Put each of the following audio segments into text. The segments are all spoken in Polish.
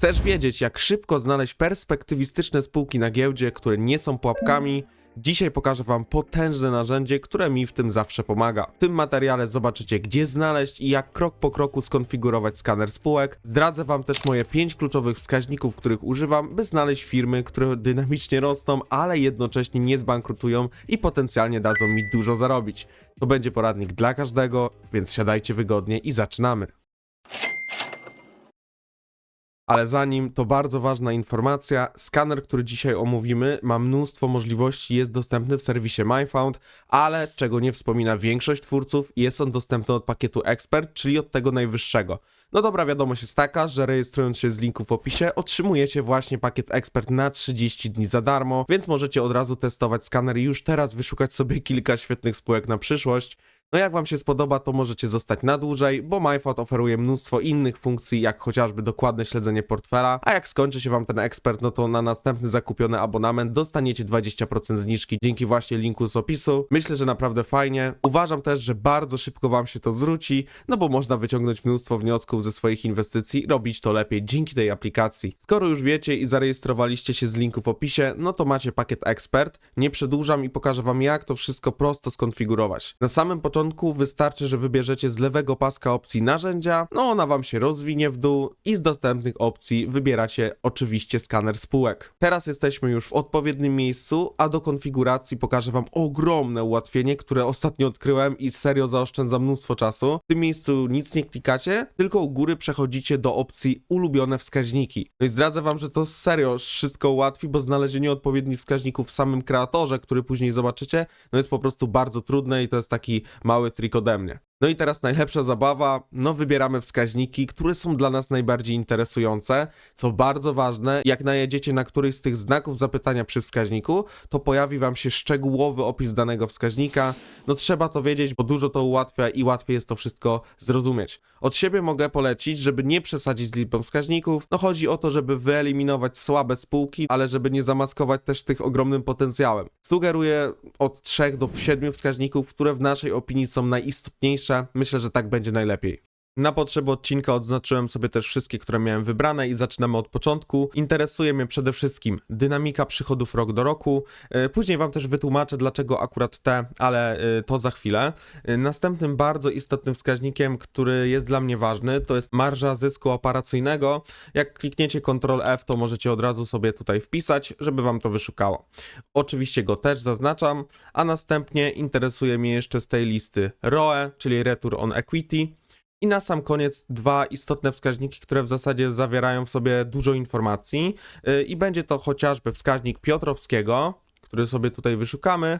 Chcesz wiedzieć, jak szybko znaleźć perspektywistyczne spółki na giełdzie, które nie są pułapkami? Dzisiaj pokażę Wam potężne narzędzie, które mi w tym zawsze pomaga. W tym materiale zobaczycie, gdzie znaleźć i jak krok po kroku skonfigurować skaner spółek. Zdradzę Wam też moje 5 kluczowych wskaźników, których używam, by znaleźć firmy, które dynamicznie rosną, ale jednocześnie nie zbankrutują i potencjalnie dadzą mi dużo zarobić. To będzie poradnik dla każdego, więc siadajcie wygodnie i zaczynamy. Ale zanim to bardzo ważna informacja, skaner, który dzisiaj omówimy, ma mnóstwo możliwości, jest dostępny w serwisie MyFound, ale czego nie wspomina większość twórców, jest on dostępny od pakietu Expert, czyli od tego najwyższego. No dobra, wiadomość jest taka, że rejestrując się z linku w opisie, otrzymujecie właśnie pakiet Expert na 30 dni za darmo, więc możecie od razu testować skaner i już teraz wyszukać sobie kilka świetnych spółek na przyszłość. No jak wam się spodoba, to możecie zostać na dłużej, bo MyFound oferuje mnóstwo innych funkcji, jak chociażby dokładne śledzenie portfela, a jak skończy się wam ten ekspert, no to na następny zakupiony abonament dostaniecie 20% zniżki dzięki właśnie linku z opisu. Myślę, że naprawdę fajnie. Uważam też, że bardzo szybko wam się to zwróci, no bo można wyciągnąć mnóstwo wniosków ze swoich inwestycji, robić to lepiej dzięki tej aplikacji. Skoro już wiecie i zarejestrowaliście się z linku w opisie, no to macie pakiet ekspert. Nie przedłużam i pokażę wam jak to wszystko prosto skonfigurować. Na samym początku wystarczy, że wybierzecie z lewego paska opcji narzędzia, no ona wam się rozwinie w dół i z dostępnych opcji wybieracie oczywiście skaner spółek. Teraz jesteśmy już w odpowiednim miejscu, a do konfiguracji pokażę wam ogromne ułatwienie, które ostatnio odkryłem i serio zaoszczędza mnóstwo czasu. W tym miejscu nic nie klikacie, tylko u góry przechodzicie do opcji ulubione wskaźniki. No i zdradzę wam, że to serio wszystko ułatwi, bo znalezienie odpowiednich wskaźników w samym kreatorze, który później zobaczycie, no jest po prostu bardzo trudne i to jest taki mały trik ode mnie. No i teraz najlepsza zabawa, no wybieramy wskaźniki, które są dla nas najbardziej interesujące, co bardzo ważne, jak najedziecie na któryś z tych znaków zapytania przy wskaźniku, to pojawi wam się szczegółowy opis danego wskaźnika, no trzeba to wiedzieć, bo dużo to ułatwia i łatwiej jest to wszystko zrozumieć. Od siebie mogę polecić, żeby nie przesadzić z liczbą wskaźników, no chodzi o to, żeby wyeliminować słabe spółki, ale żeby nie zamaskować też tych ogromnym potencjałem. Sugeruję od 3 do 7 wskaźników, które w naszej opinii są najistotniejsze Myślę, że tak będzie najlepiej. Na potrzeby odcinka odznaczyłem sobie też wszystkie, które miałem wybrane i zaczynamy od początku. Interesuje mnie przede wszystkim dynamika przychodów rok do roku. E, Później Wam też wytłumaczę, dlaczego akurat te, ale e, to za chwilę. E, Następnym bardzo istotnym wskaźnikiem, który jest dla mnie ważny, to jest marża zysku operacyjnego. Jak klikniecie Ctrl F, to możecie od razu sobie tutaj wpisać, żeby Wam to wyszukało. Oczywiście go też zaznaczam, a następnie interesuje mnie jeszcze z tej listy ROE, czyli Return on Equity. I na sam koniec dwa istotne wskaźniki, które w zasadzie zawierają w sobie dużo informacji. Yy, I będzie to chociażby wskaźnik Piotrowskiego, który sobie tutaj wyszukamy.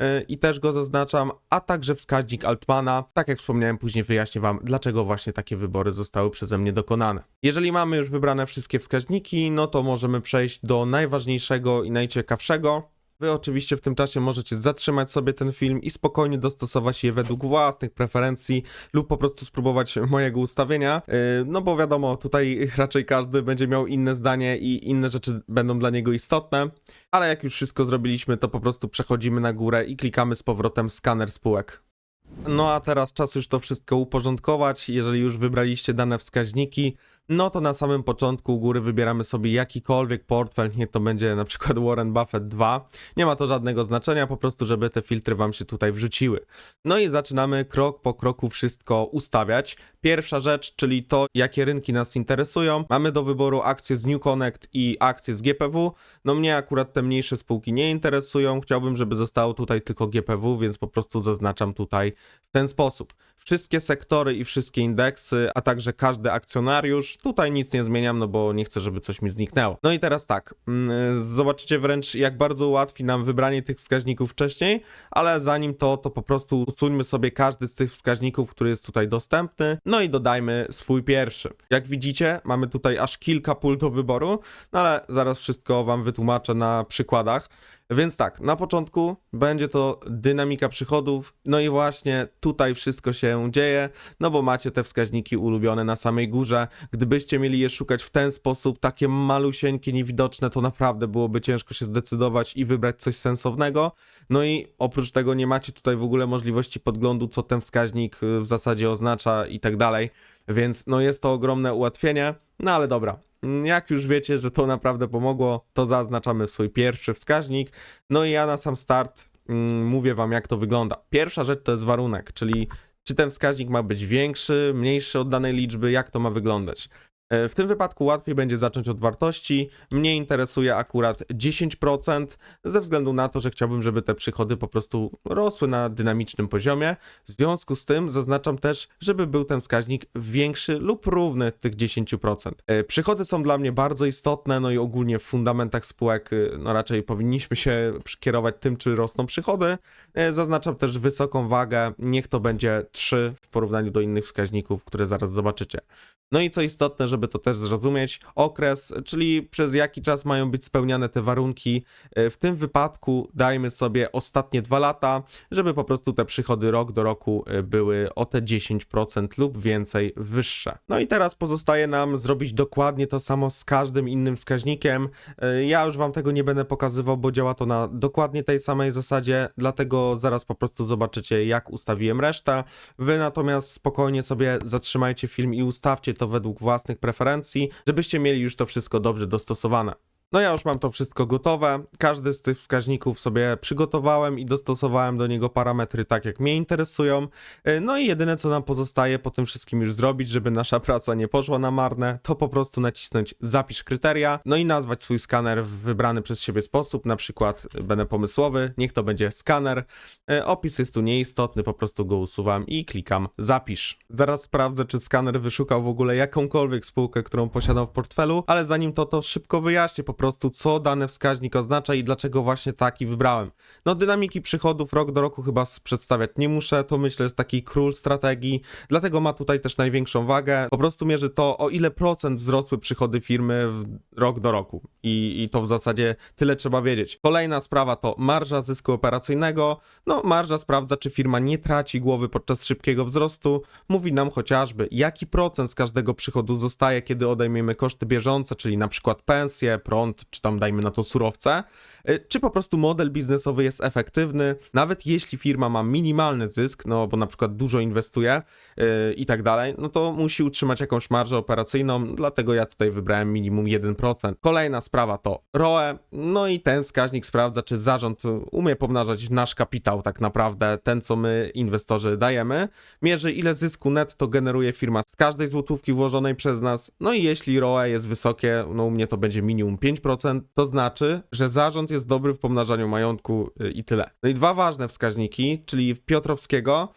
yy, I też go zaznaczam, a także wskaźnik Altmana. Tak jak wspomniałem, później wyjaśnię Wam, dlaczego właśnie takie wybory zostały przeze mnie dokonane. Jeżeli mamy już wybrane wszystkie wskaźniki, no to możemy przejść do najważniejszego i najciekawszego, Wy oczywiście w tym czasie możecie zatrzymać sobie ten film i spokojnie dostosować je według własnych preferencji lub po prostu spróbować mojego ustawienia. Yy, No bo wiadomo, tutaj raczej każdy będzie miał inne zdanie i inne rzeczy będą dla niego istotne. Ale jak już wszystko zrobiliśmy, to po prostu przechodzimy na górę i klikamy z powrotem skaner spółek. No a teraz czas już to wszystko uporządkować. Jeżeli już wybraliście dane wskaźniki, no to na samym początku u góry wybieramy sobie jakikolwiek portfel, niech to będzie na przykład Warren Buffett 2. Nie ma to żadnego znaczenia, po prostu żeby te filtry wam się tutaj wrzuciły. No i zaczynamy krok po kroku wszystko ustawiać. Pierwsza rzecz, czyli to, jakie rynki nas interesują. Mamy do wyboru akcje z New Connect i akcje z GPW. No mnie akurat te mniejsze spółki nie interesują. Chciałbym, żeby zostało tutaj tylko GPW, więc po prostu zaznaczam tutaj w ten sposób. Wszystkie sektory i wszystkie indeksy, a także każdy akcjonariusz. Tutaj nic nie zmieniam, no bo nie chcę, żeby coś mi zniknęło. No i teraz tak, mm, zobaczycie wręcz, jak bardzo ułatwi nam wybranie tych wskaźników wcześniej, ale zanim to, to po prostu usuńmy sobie każdy z tych wskaźników, który jest tutaj dostępny, no i dodajmy swój pierwszy. Jak widzicie, mamy tutaj aż kilka pól do wyboru, no ale zaraz wszystko Wam wytłumaczę na przykładach. Więc tak, na początku będzie to dynamika przychodów, no i właśnie tutaj wszystko się dzieje, no bo macie te wskaźniki ulubione na samej górze. Gdybyście mieli je szukać w ten sposób, takie malusieńkie, niewidoczne, to naprawdę byłoby ciężko się zdecydować i wybrać coś sensownego. No i oprócz tego nie macie tutaj w ogóle możliwości podglądu, co ten wskaźnik y, w zasadzie oznacza i tak dalej. Więc no jest to ogromne ułatwienie. No ale dobra, jak już wiecie, że to naprawdę pomogło, to zaznaczamy swój pierwszy wskaźnik. No i ja na sam start mm, mówię wam, jak to wygląda. Pierwsza rzecz to jest warunek, czyli czy ten wskaźnik ma być większy, mniejszy od danej liczby, jak to ma wyglądać. E, W tym wypadku łatwiej będzie zacząć od wartości. Mnie interesuje akurat 10%, ze względu na to, że chciałbym, żeby te przychody po prostu rosły na dynamicznym poziomie. W związku z tym zaznaczam też, żeby był ten wskaźnik większy lub równy tych 10%. E, Przychody są dla mnie bardzo istotne, no i ogólnie w fundamentach spółek, y, no raczej powinniśmy się kierować tym, czy rosną przychody. E, Zaznaczam też wysoką wagę, niech to będzie 3 w porównaniu do innych wskaźników, które zaraz zobaczycie. No i co istotne, żeby to też zrozumieć, okres, czyli przez jaki czas mają być spełniane te warunki. E, W tym wypadku dajmy sobie ostatnie dwa lata, żeby po prostu te przychody rok do roku e, były o te 10% lub więcej wyższe. No i teraz pozostaje nam zrobić dokładnie to samo z każdym innym wskaźnikiem. E, Ja już wam tego nie będę pokazywał, bo działa to na dokładnie tej samej zasadzie, dlatego zaraz po prostu zobaczycie, jak ustawiłem resztę. Wy natomiast spokojnie sobie zatrzymajcie film i ustawcie to według własnych preferencji, żebyście mieli już to wszystko dobrze dostosowane. No ja już mam to wszystko gotowe. Każdy z tych wskaźników sobie przygotowałem i dostosowałem do niego parametry tak, jak mnie interesują. E, No i jedyne, co nam pozostaje po tym wszystkim już zrobić, żeby nasza praca nie poszła na marne, to po prostu nacisnąć zapisz kryteria, no i nazwać swój skaner w wybrany przez siebie sposób, na przykład będę pomysłowy, niech to będzie skaner. E, Opis jest tu nieistotny, po prostu go usuwam i klikam zapisz. Zaraz sprawdzę, czy skaner wyszukał w ogóle jakąkolwiek spółkę, którą posiadam w portfelu, ale zanim to, to szybko wyjaśnię po prostu, co dany wskaźnik oznacza i dlaczego właśnie taki wybrałem. No, dynamiki przychodów rok do roku chyba przedstawiać nie muszę, to myślę jest taki król strategii, dlatego ma tutaj też największą wagę. Po prostu mierzy to, o ile procent wzrosły przychody firmy rok do roku. I, I to w zasadzie tyle trzeba wiedzieć. Kolejna sprawa to marża zysku operacyjnego. No, marża sprawdza, czy firma nie traci głowy podczas szybkiego wzrostu. Mówi nam chociażby, jaki procent z każdego przychodu zostaje, kiedy odejmiemy koszty bieżące, czyli na przykład pensje, prąd, czy tam dajmy na to surowce. Y, Czy po prostu model biznesowy jest efektywny, nawet jeśli firma ma minimalny zysk, no bo na przykład dużo inwestuje yy, i tak dalej, no to musi utrzymać jakąś marżę operacyjną, dlatego ja tutaj wybrałem minimum 1%. Kolejna sprawa to ROE, no i ten wskaźnik sprawdza, czy zarząd umie pomnażać nasz kapitał tak naprawdę, ten co my inwestorzy dajemy, mierzy ile zysku netto generuje firma z każdej złotówki włożonej przez nas, no i jeśli ROE jest wysokie, no u mnie to będzie minimum 5%, to znaczy, że zarząd jest dobry w pomnażaniu majątku y, i tyle. No i dwa ważne wskaźniki, czyli Piotrowskiego,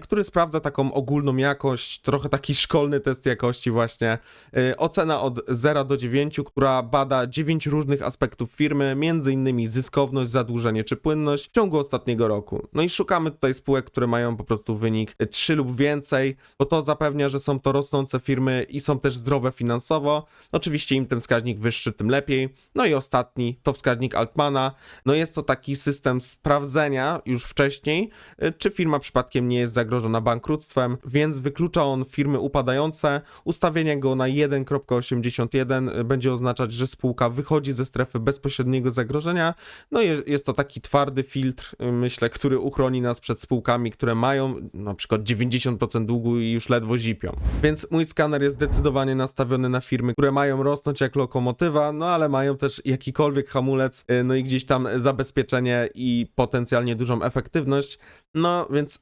który sprawdza taką ogólną jakość, trochę taki szkolny test jakości właśnie. Y, Ocena od 0 do 9, która bada 9 różnych aspektów firmy, innymi zyskowność, zadłużenie czy płynność w ciągu ostatniego roku. No i szukamy tutaj spółek, które mają po prostu wynik 3 lub więcej, bo to zapewnia, że są to rosnące firmy i są też zdrowe finansowo. Oczywiście im ten wskaźnik wyższy, tym lepiej. No i ostatni to wskaźnik Altmana. No jest to taki system sprawdzenia już wcześniej, y, czy firma przypadkiem nie jest zagrożona bankructwem, więc wyklucza on firmy upadające. Ustawienie go na 1.81 będzie oznaczać, że spółka wychodzi ze strefy bezpośredniego zagrożenia. No jest to taki twardy filtr, myślę, który uchroni nas przed spółkami, które mają na przykład 90% długu i już ledwo zipią. Więc mój skaner jest zdecydowanie nastawiony na firmy, które mają rosnąć jak lokomotywa, no ale mają też jakikolwiek hamulec, y, no i gdzieś tam zabezpieczenie i potencjalnie dużą efektywność. No więc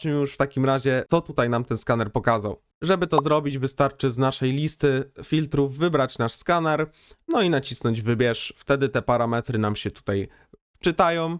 sprawdźmy już w takim razie, co tutaj nam ten skaner pokazał. Żeby to zrobić, wystarczy z naszej listy filtrów wybrać nasz skaner, no i nacisnąć wybierz. Wtedy te parametry nam się tutaj wczytają,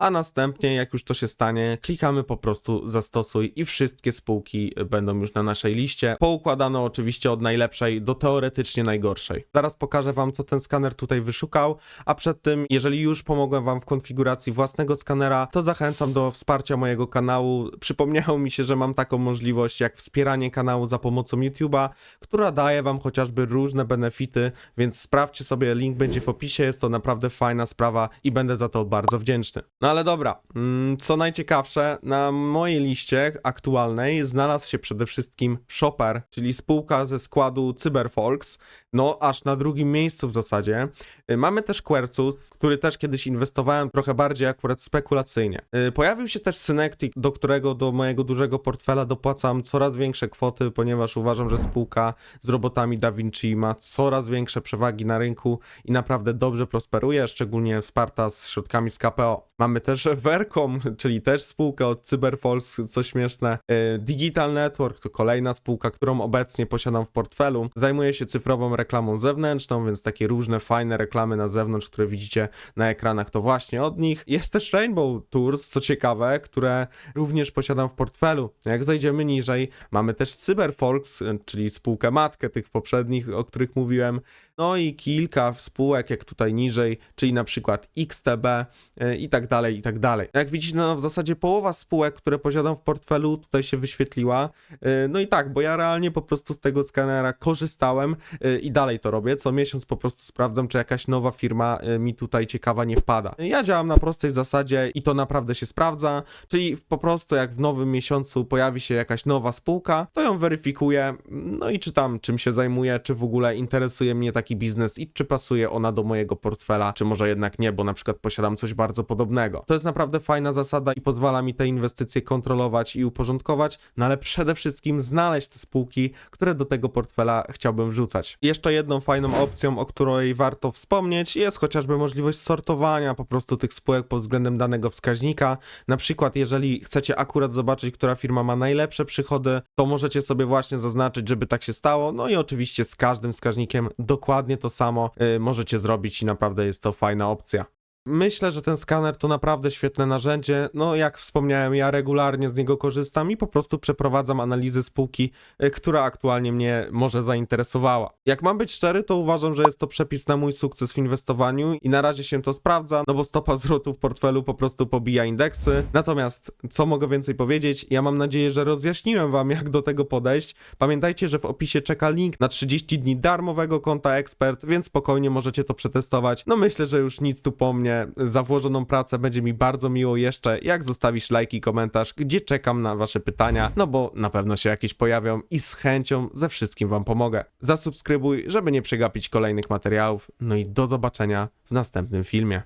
a następnie, jak już to się stanie, klikamy po prostu zastosuj i wszystkie spółki będą już na naszej liście. Poukładane oczywiście od najlepszej do teoretycznie najgorszej. Zaraz pokażę Wam, co ten skaner tutaj wyszukał, a przed tym, jeżeli już pomogłem Wam w konfiguracji własnego skanera, to zachęcam do wsparcia mojego kanału. Przypomniało mi się, że mam taką możliwość jak wspieranie kanału za pomocą YouTube'a, która daje Wam chociażby różne benefity, więc sprawdźcie sobie, link będzie w opisie, jest to naprawdę fajna sprawa i będę za to bardzo wdzięczny. No Ale dobra, mm, co najciekawsze, na mojej liście aktualnej znalazł się przede wszystkim Shopper, czyli spółka ze składu Cyberfolks, no aż na drugim miejscu w zasadzie. Y, Mamy też Quercus, który też kiedyś inwestowałem trochę bardziej akurat spekulacyjnie. Y, Pojawił się też Synectic, do którego do mojego dużego portfela dopłacam coraz większe kwoty, ponieważ uważam, że spółka z robotami Da Vinci ma coraz większe przewagi na rynku i naprawdę dobrze prosperuje, szczególnie wsparta z środkami z KPO. Mamy też Vercom, czyli też spółkę od Cyberfolks, co śmieszne. Y, Digital Network to kolejna spółka, którą obecnie posiadam w portfelu. Zajmuje się cyfrową reklamą zewnętrzną, więc takie różne fajne reklamy na zewnątrz, które widzicie na ekranach, to właśnie od nich. Jest też Rainbow Tours, co ciekawe, które również posiadam w portfelu. Jak zajdziemy niżej, mamy też Cyberfolks, czyli spółkę matkę tych poprzednich, o których mówiłem. No i kilka spółek, jak tutaj niżej, czyli na przykład XTB y, i tak dalej, i tak dalej. Jak widzicie, no w zasadzie połowa spółek, które posiadam w portfelu, tutaj się wyświetliła. Y, No i tak, bo ja realnie po prostu z tego skanera korzystałem y, i dalej to robię. Co miesiąc po prostu sprawdzam, czy jakaś nowa firma mi tutaj ciekawa nie wpada. Ja działam na prostej zasadzie i to naprawdę się sprawdza, czyli po prostu jak w nowym miesiącu pojawi się jakaś nowa spółka, to ją weryfikuję, no i czytam, czym się zajmuje, czy w ogóle interesuje mnie taki biznes i czy pasuje ona do mojego portfela, czy może jednak nie, bo na przykład posiadam coś bardzo podobnego. To jest naprawdę fajna zasada i pozwala mi te inwestycje kontrolować i uporządkować, no ale przede wszystkim znaleźć te spółki, które do tego portfela chciałbym wrzucać. Jeszcze jedną fajną opcją, o której warto wspomnieć, jest chociażby możliwość sortowania po prostu tych spółek pod względem danego wskaźnika. Na przykład, jeżeli chcecie akurat zobaczyć, która firma ma najlepsze przychody, to możecie sobie właśnie zaznaczyć, żeby tak się stało. No i oczywiście z każdym wskaźnikiem dokładnie to samo y, możecie zrobić i naprawdę jest to fajna opcja. Myślę, że ten skaner to naprawdę świetne narzędzie. No, jak wspomniałem, ja regularnie z niego korzystam i po prostu przeprowadzam analizy spółki, y, która aktualnie mnie może zainteresowała. Jak mam być szczery, to uważam, że jest to przepis na mój sukces w inwestowaniu i na razie się to sprawdza, no bo stopa zwrotu w portfelu po prostu pobija indeksy. Natomiast, co mogę więcej powiedzieć? Ja mam nadzieję, że rozjaśniłem wam, jak do tego podejść. Pamiętajcie, że w opisie czeka link na 30 dni darmowego konta ekspert, więc spokojnie możecie to przetestować. No myślę, że już nic tu po mnie. Za włożoną pracę będzie mi bardzo miło jeszcze, jak zostawisz lajki i komentarz, gdzie czekam na wasze pytania, no bo na pewno się jakieś pojawią i z chęcią ze wszystkim wam pomogę. Zasubskrybuj, żeby nie przegapić kolejnych materiałów. No i do zobaczenia w następnym filmie.